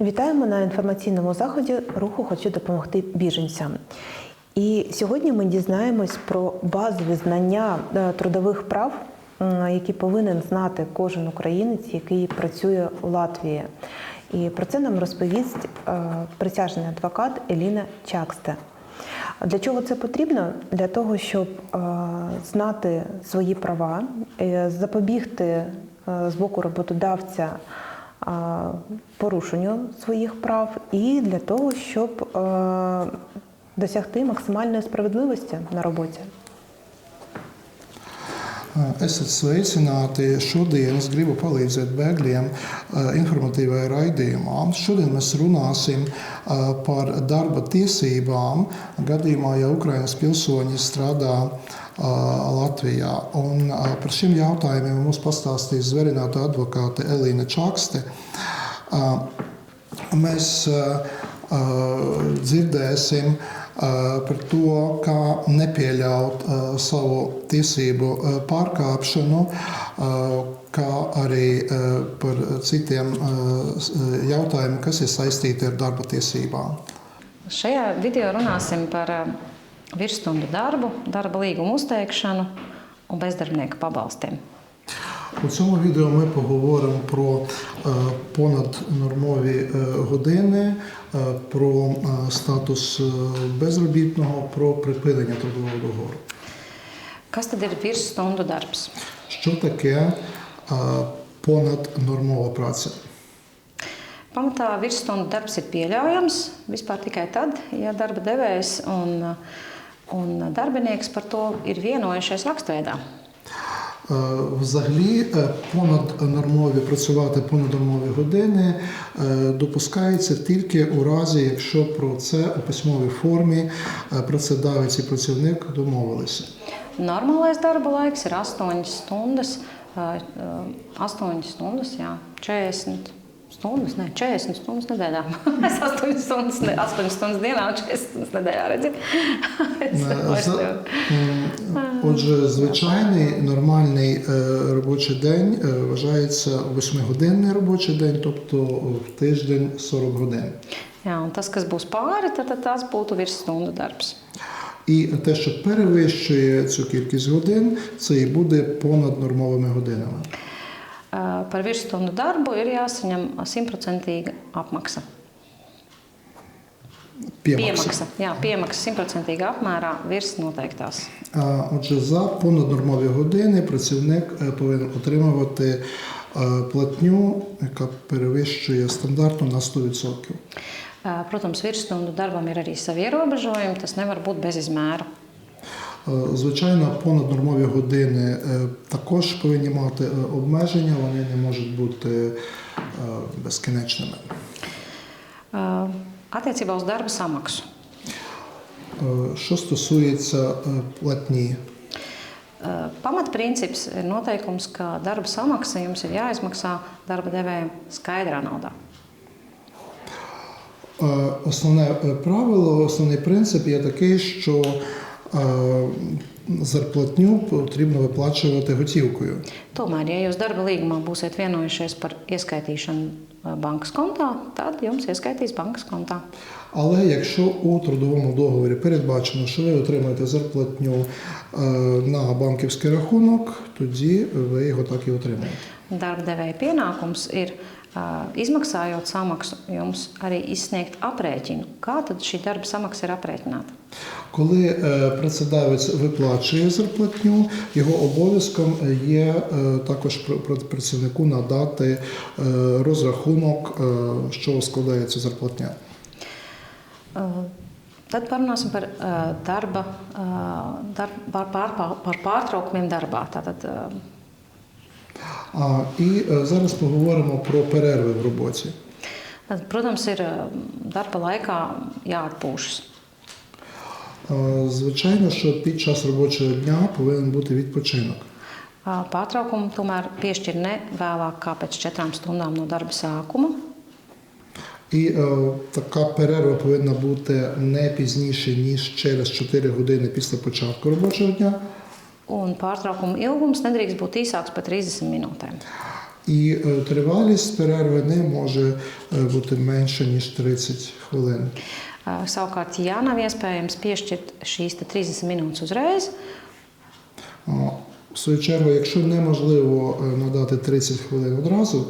Вітаємо на інформаційному заході руху Хочу допомогти біженцям. І сьогодні ми дізнаємось про базові знання е, трудових прав, які повинен знати кожен українець, який працює у Латвії. І про це нам розповість е, присяжний адвокат Еліна Чаксте. Для чого це потрібно? Для того, щоб е, знати свої права, запобігти з боку роботодавця порушенню своїх прав, і для того, щоб е, досягти максимальної справедливості на роботі. Esat sveicināti. Šodien es gribu palīdzēt bēgļiem eh, informatīvajā raidījumā. Šodien mēs runāsim eh, par darba tiesībām gadījumā, ja Ukraiņas pilsoņi strādā eh, Latvijā. Un par šiem jautājumiem mums pastāstīs zverināta advokāte Elīna Čakste. Mēs dzirdēsim par to, kā nepieļaut savu tiesību eh, pārkāpšanu, eh, kā arī eh, par citiem eh, s- jautājumiem, kas ir saistīti ar darba tiesībām. Šajā video runāsim par eh, virsstundu darbu, darba līgumu uzteikšanu un bezdarbnieku pabalstiem. У цьому відео ми поговоримо про е, понаднормові е, години, е, про е, статус е, безробітного, про припинення трудового договору. Kas tad ir virsstundu darbs? Що таке е, понаднормова праця? Pamatā virsstundu darbs ir pieļaujams vispār tikai tad, ja darba devējs un, un darbinieks par to ir vienojušies rakstveidā. Взагалі, е, понаднормові працювати понаднормові години е, допускається тільки у разі, якщо про це у письмовій формі е, працедавець і працівник домовилися. Normālais darba laiks ir 8 stundas, eh, eh, 8 stundas, jā, 40 stundas, ne, 40 stundas nedēļā. Es 8 stundas, ne, 8 stundas dienā un 40 stundas nedēļā, redziet? Es Е, vairs за- nevaru. м, Отже, звичайний нормальний е, робочий день е, вважається 8-годинний робочий день, тобто в тиждень 40 годин. Jā, un tas, kas būs pāri, tad, tad tas būtu virsstundu darbs. І те, що перевищує цю кількість годин, це і буде понад нормовими годинами. Par virsstundu darbu ir jāsaņem simtprocentīga apmaksa. П'ємакси. Piemaksa, jā, piemaksa simtprocentīgā apmērā virs noteiktās. Отже, за понаднормові години працівник е, повинен отримувати е, платню, яка перевищує стандартну на 100%. Eh, Protams, virsstundu darbam ir arī savi ierobežojumi. Tas nevar būt bez izmēra. Е, Звичайно, понаднормові години е, також повинні мати е, обмеження, вони не можуть бути е, безкінечними. Eh, Attiecībā uz darba samaksu. Е, Що стосується е, платні, Eh, Pamatprincips ir noteikums, ka darba samaksa jums ir jāizmaksā darba devējiem skaidrā naudā. Е, Основне е, правило, основний принцип є такий, що е, зарплатню потрібно виплачувати готівкою. Tomēr, ja jūs darba līgumā būsiet vienojušies par ieskaitīšanu bankas kontā, tad jums ieskaitīs bankas kontā. Але якщо у трудовому договорі передбачено, що ви отримаєте зарплатню на банківський рахунок, тоді ви його так і отримаєте. Darba devēja pienākums ir, izmaksājot samaksu, jums arī izsniegt aprēķinu, kā tad šī darba samaksa ir aprēķināta. Коли е, працедавець виплачує зарплатню, його обов'язком є е, також пр- пр- працівнику надати е, розрахунок, е, що складається зарплатня. Eh, Tad parunāsim par eh, darba, eh, darb, par, pār, par pārtraukumiem darbā. Tātad, eh, і е, зараз поговоримо про перерви в роботі. Protams, ir darba laikā jāatpūšas. Звичайно, що під час робочого дня повинен бути відпочинок. Pārtraukumu tomēr piešķir ne vēlāk kā pēc četrām stundām no darba sākuma. І така перерва повинна бути не пізніше, ніж через 4 години після початку робочого дня. Un pārtraukuma ilgums nedrīkst būt īsāks par 30 minūtēm. І е, тривалість перерви не може е, бути менше ніж 30 хвилин. Uh, Savukārt, ja nav iespējams piešķirt šīs te 30 minūtes uzreiz, А, В свою чергу, якщо неможливо е, надати 30 хвилин одразу,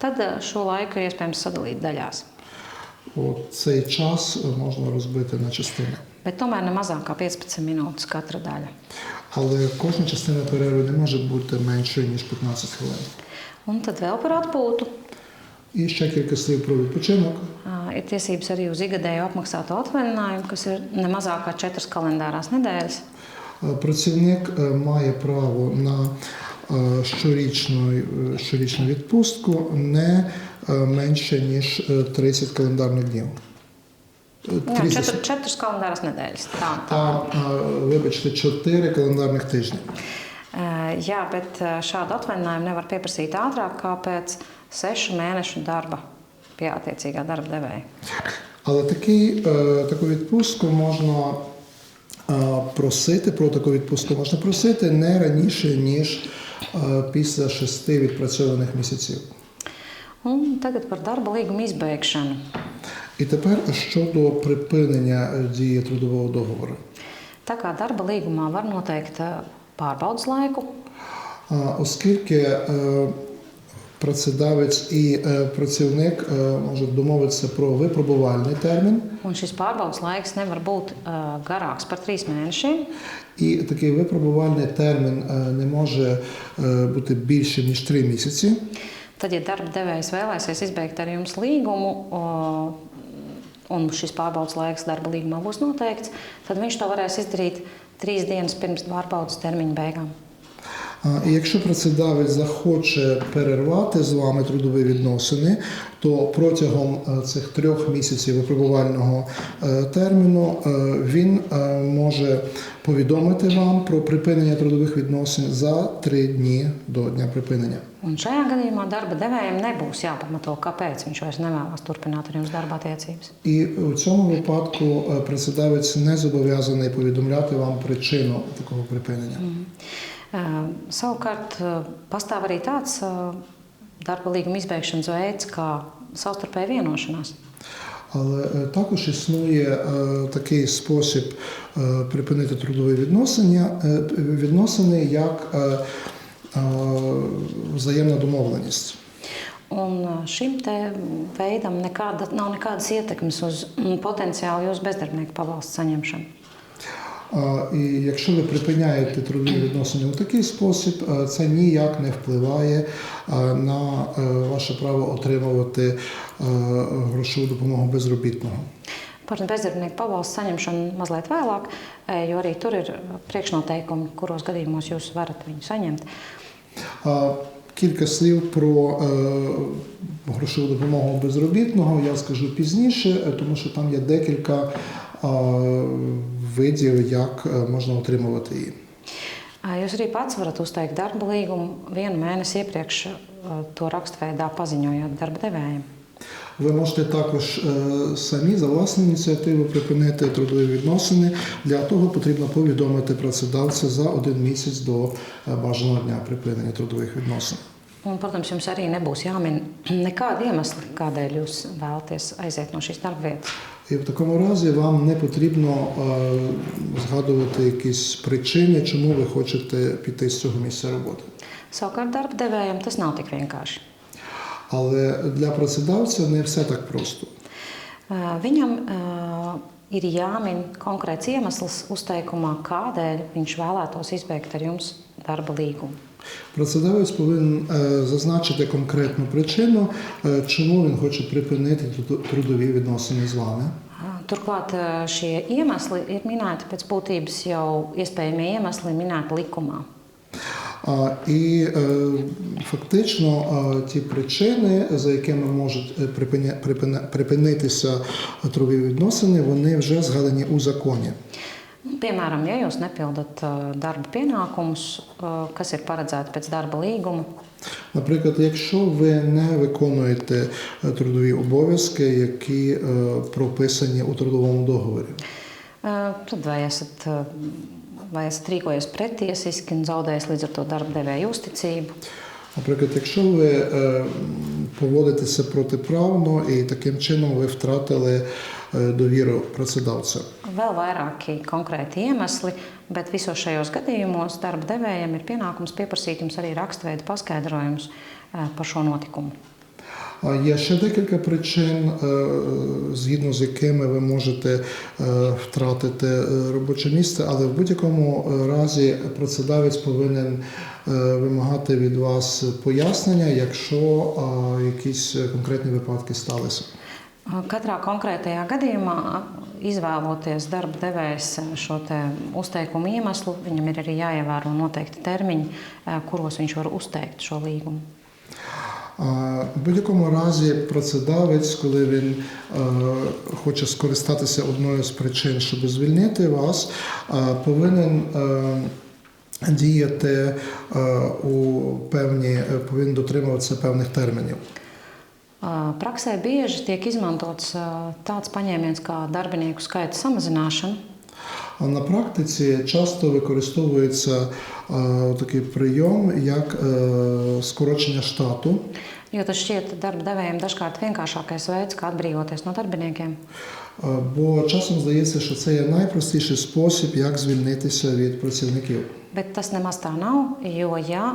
tad uh, šo laiku ir iespējams sadalīt daļās. от цей час е, можна розбити на частини. Bet tomēr ne mazāk kā 15 minūtes katra daļa. Але кожна частина перерви не може бути меншою ніж 15 хвилин. Un tad vēl par atpūtu. І ще кілька слів про відпочинок. Ir tiesības arī uz ikgadēju apmaksātu atvaļinājumu, kas ir ne mazāk kā 4 kalendārās nedēļas. Працівник е, має право на е, щорічну, е, щорічну відпустку не менше ніж е, 30 календарних днів. Е, Jā, 30 4, 4 kalendāras nedēļas. Tā, tā. та, е, вибачте, 4 календарних тижні. Uh, Jā, bet uh, šādu atvaļinājumu nevar pieprasīt ātrāk kā pēc 6 mēnešu darba pie attiecīgā darba devēja. Але такий, е, таку відпустку можна е, просити, про таку відпустку можна просити не раніше, ніж е, після шести відпрацьованих місяців. Un tagad par darba līguma izbeigšanu. І тепер щодо припинення е, дії трудового договору. Tā kā darba līgumā var noteikt pārbaudas laiku, Оскільки е, працедавець і е, працівник можуть домовитися про випробувальний термін, un šis pārbaudas laiks nevar būt garāks par 3 mēnešiem, і такий випробувальний термін не може бути більше ніж три місяці. tad, ja darba devējs vēlēsies izbeigt ar jums līgumu, un šis pārbaudas laiks darba līgumā būs noteikts, tad viņš to varēs izdarīt trīs dienas pirms pārbaudas termiņa beigām. І якщо працедавець захоче перервати з вами трудові відносини, то протягом е, цих трьох місяців випробувального е, терміну е, він може повідомити вам про припинення трудових відносин за три дні до дня припинення. Un šajā gadījumā darba devējiem nebūs jāpamato, kāpēc viņš vairs nevēlas turpināt ar jums darba attiecības. І у цьому випадку працедавець не зобов'язаний повідомляти вам причину такого припинення. Uh, Savukārt, uh, pastāv arī tāds uh, darba līguma izbeigšanas veids, kā savstarpēja vienošanās. Але е, також існує е, такий спосіб е, припинити трудові відносини, е, відносини як е, е, взаємна домовленість. Un uh, šim te veidam nekāda, nav nekādas ietekmes uz mm, potenciāli jūsu bezdarbnieku pabalstu saņemšanu. І якщо ви припиняєте трудові відносини у такий спосіб, е, це ніяк не впливає е, на е, ваше право отримувати грошову допомогу безробітного. Par bezdarbnieku pabalstu saņemšanu mazliet vēlāk, jo arī tur ir priekšnoteikumi, kuros gadījumos jūs varat viņu saņemt. Кілька слів про грошову допомогу безробітного я скажу пізніше, тому що там є декілька видів, як е, можна отримувати її. Jūs arī pats varat uzteikt darba līgumu vienu mēnesi iepriekš, eh, to rakstveidā paziņojot darba devējiem. Ви можете також е, самі за власну ініціативу припинити трудові відносини. Для того потрібно повідомити працедавця за один місяць до е, бажаного дня припинення трудових відносин. Un, protams, jums arī nebūs jāmin nekādi iemesli, kādēļ jūs vēlaties aiziet no šīs darba vietas. І в такому разі вам не потрібно е, згадувати якісь причини, чому ви хочете піти з цього місця роботи. Savukārt darba devējiem tas nav tik vienkārši. Але для працедавця не все так просто. Eh, Viņam eh, ir jāmin konkrēts iemesls uzteikumā, kādēļ viņš vēlētos izbeigt ar jums darba līgumu. Працедавець повинен е, зазначити конкретну причину, е, чому він хоче припинити трудові відносини з вами. Turklāt eh, šie iemesli ir minēti pēc būtības jau iespējamie iemesli minēti likumā. І е, фактично е, ті причини, за якими можуть е, припинитися трудові відносини, вони вже згадані у законі. Nu, Piemēram, ja jūs nepildat eh, darba pienākumus, eh, kas ir paredzēti pēc darba līguma, Наприклад, якщо ви не виконуєте е, трудові обов'язки, які е, прописані у трудовому договорі, eh, tad vai esat, eh, vai esat rīkojies pretiesiski un zaudējis līdz ar to darba devēja uzticību, Наприклад, якщо ви е, поводитеся протиправно і таким чином ви втратили е, довіру працедавця. Vēl vairāki konkrēti iemesli, bet visos šajos gadījumos darba devējiem ir pienākums pieprasīt jums arī raksturveidu paskaidrojumus eh, par šo notikumu. Є ще декілька причин, е, згідно з якими ви можете втратити робоче місце, але в будь-якому разі працедавець повинен вимагати від вас пояснення, якщо е, якісь конкретні випадки сталися. Katrā konkrētajā gadījumā, izvēloties darba devējs šo te uzteikumu iemeslu, viņam ir arī jāievēro noteikti termiņi, eh, kuros viņš var uzteikt šo līgumu. В будь-якому разі працедавець, коли він е, хоче скористатися одною з причин, щоб звільнити вас, е, повинен е, діяти е, у певні, е, повинен дотримуватися певних термінів. Praksē bieži tiek izmantots tāds paņēmiens kā darbinieku skaita samazināšana. На практиці часто використовується е, такий прийом, як скорочення штату. Jo tas šķiet darba devējiem dažkārt vienkāršākais veids, kā atbrīvoties no darbiniekiem. Бо часом здається, що це є найпростіший спосіб, як звільнитися від працівників. Bet tas nemaz tā nav, jo, ja,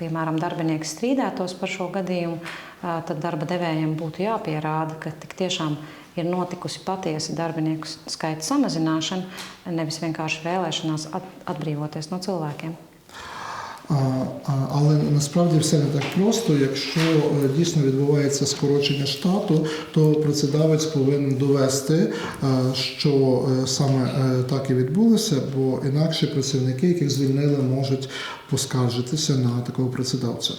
piemēram, darbinieks strīdētos par šo gadījumu, tad darba devējiem būtu jāpierāda, ka tik tiešām ir notikusi patiesa darbinieku skaita samazināšana, nevis vienkārši vēlēšanās at- atbrīvoties no cilvēkiem. Але насправді все не так просто. Якщо е, дійсно відбувається скорочення штату, то працедавець повинен довести, е, що е, саме так і відбулося, бо інакше працівники, яких звільнили, можуть поскаржитися на такого працедавця.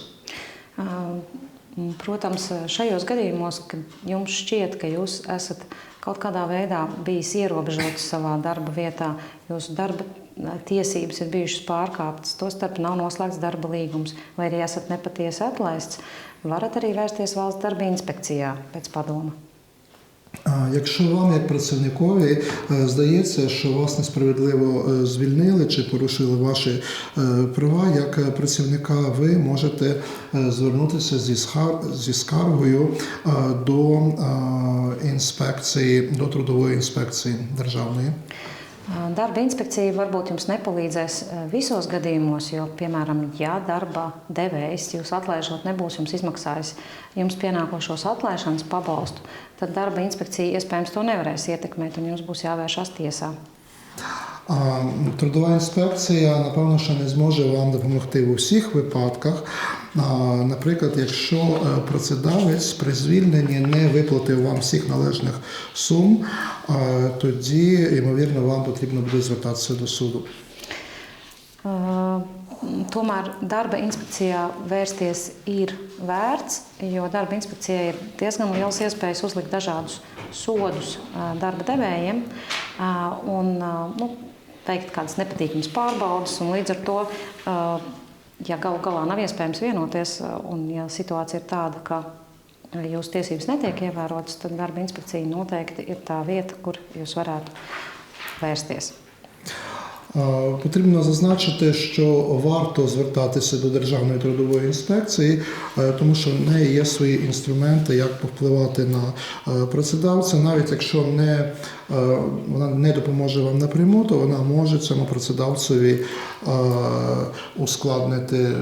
Protams, šajos gadījumos, kad jums šķiet, ka jūs esat kaut kādā veidā bijis ierobežots savā darba vietā, jūsu darba tiesības ir bijušas pārkāptas, tostarp nav noslēgts darba līgums, vai arī esat nepatiesi atlaists, varat arī vērsties valsts darba inspekcijā pēc padoma. Якщо вам, як працівникові, е, здається, що вас несправедливо е, звільнили чи порушили ваші е, права, як працівника, ви можете звернутися зі скаргою до інспекції, до трудової інспекції державної. Darba inspekcija varbūt jums nepalīdzēs visos gadījumos, jo, piemēram, ja darba devējs jūs atlaižot nebūs jums izmaksājis jums pienākošos atlaišanas pabalstu, tad darba inspekcija iespējams to nevarēs ietekmēt un jums būs jāvēršas tiesā. А трудова інспекція, напевно, що не зможе вам допомогти в усіх випадках. А, Наприклад, якщо е, працедавець при звільненні не виплатив вам всіх належних сум, а, тоді, ймовірно, вам потрібно буде звертатися до суду. Uh, Tomēr darba inspekcijā vērsties ir vērts, jo darba inspekcijai ir diezgan liels iespējas uzlikt dažādus sodus uh, darba devējiem uh, un uh, nu, veikt kādas nepatīkamas pārbaudas. un Līdz ar to, uh, ja galu galā nav iespējams vienoties, uh, un ja situācija ir tāda, ka jūsu tiesības netiek ievērotas, tad darba inspekcija noteikti ir tā vieta, kur jūs varētu vērsties. Потрібно зазначити, що варто звертатися до Державної трудової інспекції, е, тому що в неї є свої інструменти, як повпливати на е, працедавця. Навіть якщо не, е, вона не допоможе вам напряму, то вона може цьому працедавцеві ускладнити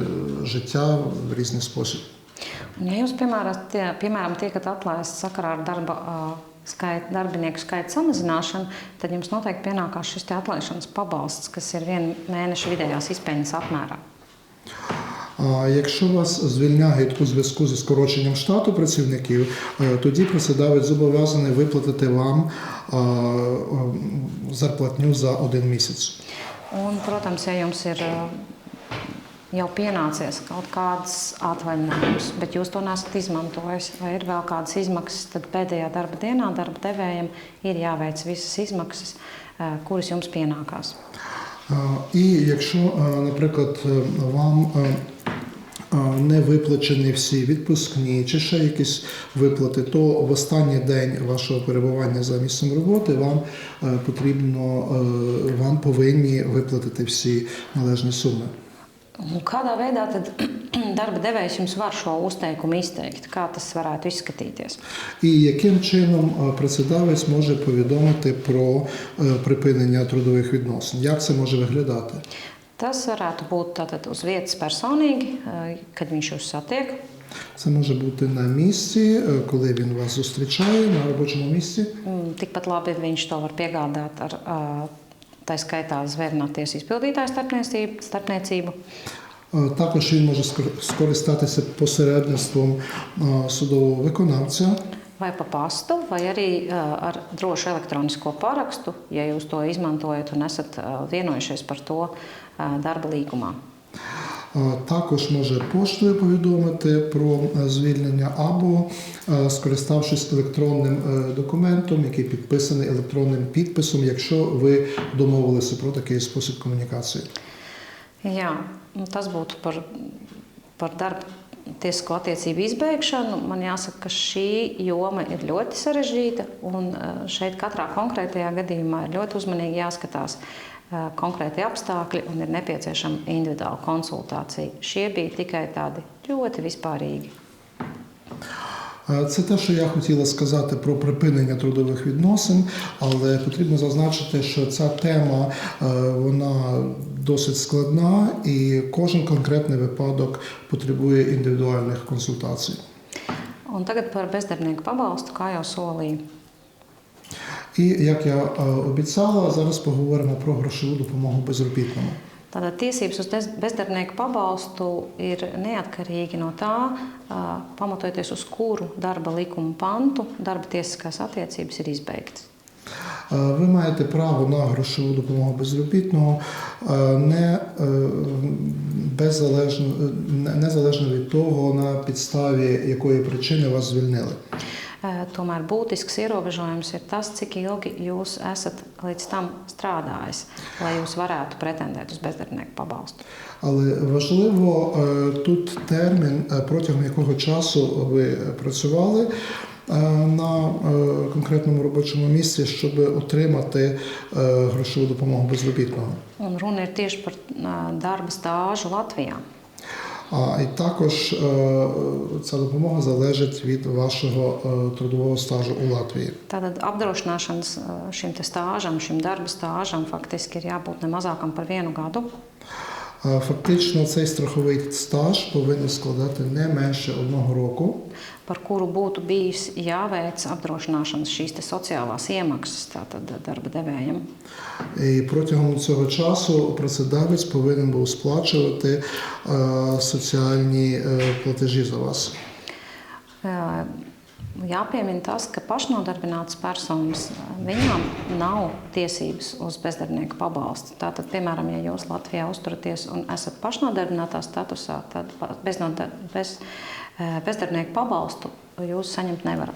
життя в різний спосіб. Jūs, piemēram, tie, piemēram tiekat atlaists sakarā ar darba, skait, darbinieku skaita samazināšanu, tad jums noteikti pienākās šis te atlaišanas pabalsts, kas ir viena mēneša vidējās izpējas apmērā. А якщо вас звільняють у зв'язку зі скороченням штату працівників, е, тоді працедавець зобов'язаний виплатити вам е, е, зарплатню за один місяць. Un, protams, ja jums ir ā, jau pienācies kaut kāds atvaļinājums, bet jūs to nesat izmantojis, vai ir vēl kādas izmaksas, tad pēdējā darba dienā darba devējiem ir jāveic visas izmaksas, kuras jums pienākās. І якщо, наприклад, вам не виплачені всі відпускні чи ще якісь виплати, то в останній день вашого перебування за місцем роботи вам потрібно, вам повинні виплатити всі належні суми. Un Kādā veidā tad darba devējs jums var šo uzteikumu izteikt? Kā tas varētu izskatīties? І яким чином е, працедавець може повідомити про е, припинення трудових відносин? Як це може виглядати? Tas varētu būt tātad uz vietas personīgi, eh, kad viņš jūs satiek. Це може бути на місці, е, коли він вас зустрічає на робочому місці. Mm, Tikpat labi viņš to var piegādāt ar ā, tā skaitā zvērnāties izpildītāju starpniecību. starpniecību. Е, Також він може скор- скористатися посередництвом е, судового виконавця. Vai pa pastu, vai arī ā, ar drošu elektronisko parakstu, ja jūs to izmantojat un esat ā, vienojušies par to ā, darba līgumā. Е, Також може поштою повідомити про е, звільнення або е, скориставшись електронним документом, який підписаний електронним підписом, якщо ви домовилися про такий спосіб комунікації. Jā, tas būtu par, par darba tiesisko attiecību izbeigšanu. Man jāsaka, ka šī joma ir ļoti sarežģīta. Šeit katrā konkrētajā gadījumā ir ļoti uzmanīgi jāskatās konkrēti apstākļi un ir nepieciešama individuāla konsultācija. Šie bija tikai tādi ļoti vispārīgi. Е, Це те, що я хотіла сказати про припинення трудових відносин, але потрібно зазначити, що ця тема е, вона досить складна, і кожен конкретний випадок потребує індивідуальних консультацій. Un tagad par bezdarbnieku pabalstu, kā jau solīju. І як я е, обіцяла, зараз поговоримо про грошову допомогу безробітному. Tātad tiesības uz bezdarbnieku pabalstu ir neatkarīgi no tā, pamatojoties uz kuru darba likuma pantu darba tiesiskās attiecības ir izbeigtas. Ви маєте право на грошову допомогу безробітного не, беззалежно, незалежно від того, на підставі якої причини вас звільнили. Tomēr būtisks ierobežojums ir tas, cik ilgi jūs esat līdz tam strādājis, lai jūs varētu pretendēt uz bezdarbnieku pabalstu. Але важливо е, тут термін, е, протягом якого часу ви працювали е, на е, конкретному робочому місці, щоб отримати е, грошову допомогу безробітного. Un runa ir tieši par ā, darba stāžu Latvijā. А і також е, ця допомога залежить від вашого е, трудового стажу у Латвії. Tātad apdrošināšanas ā, šim te stāžam, šim darba stāžam faktiski ir jābūt ne mazākam par vienu gadu. Е, Фактично, цей страховий стаж повинен складати не менше одного року. par kuru būtu bijis jāveic apdrošināšanas šīs sociālās iemaksas tātad darba devējiem. І протягом цього часу працедавець повинен був сплачувати е, соціальні е, платежі за вас. Ā, Jāpiemina tas, ka pašnodarbinātas personas ā, viņām nav tiesības uz bezdarbnieku pabalstu. Tātad, piemēram, ja jūs Latvijā uzturaties un esat pašnodarbinātā statusā, tad pa- beznodar- bez, ā, bezdarbnieku pabalstu jūs saņemt nevarat.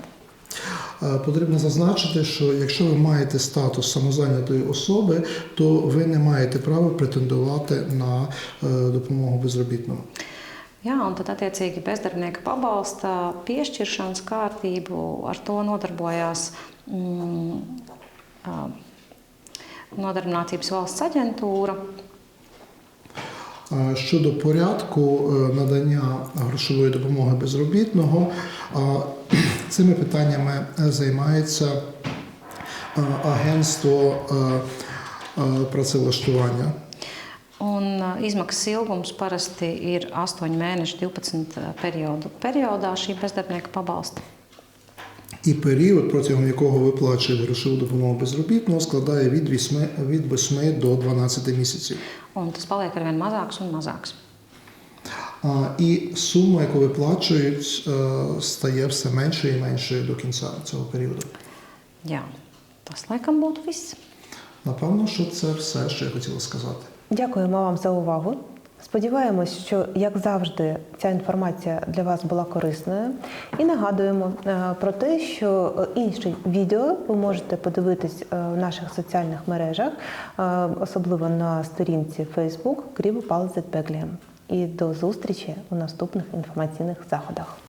Е, Потрібно зазначити, що якщо ви маєте статус самозайнятої особи, то ви не маєте права претендувати на е, допомогу безробітному. Jā, un tad, attiecīgi, bezdarbnieka pabalsta piešķiršanas kārtību ar to nodarbojās mm, Nodarbinātības valsts aģentūra. Щодо порядку надання грошової допомоги безробітного, цими питаннями займається агентство працевлаштування. Un izmaksas ilgums parasti ir 8 mēneši, 12 periodu periodā šī bezdarbnieka pabalsta. І період, протягом якого виплачують грошову допомогу безробітного, складає від 8, від 8 до 12 місяців. Un tas paliek ar vien mazāks un mazāks. А, І сума, яку виплачують, е, стає все меншою і меншою до кінця цього періоду. Jā, tas laikam būtu viss. Напевно, що це все, що я хотіла сказати. Дякуємо вам за увагу. Сподіваємось, що як завжди ця інформація для вас була корисною. І нагадуємо е, про те, що е, інші відео ви можете подивитись е, в наших соціальних мережах, особливо на сторінці Facebook Грібу Палзет. І до зустрічі у наступних інформаційних заходах.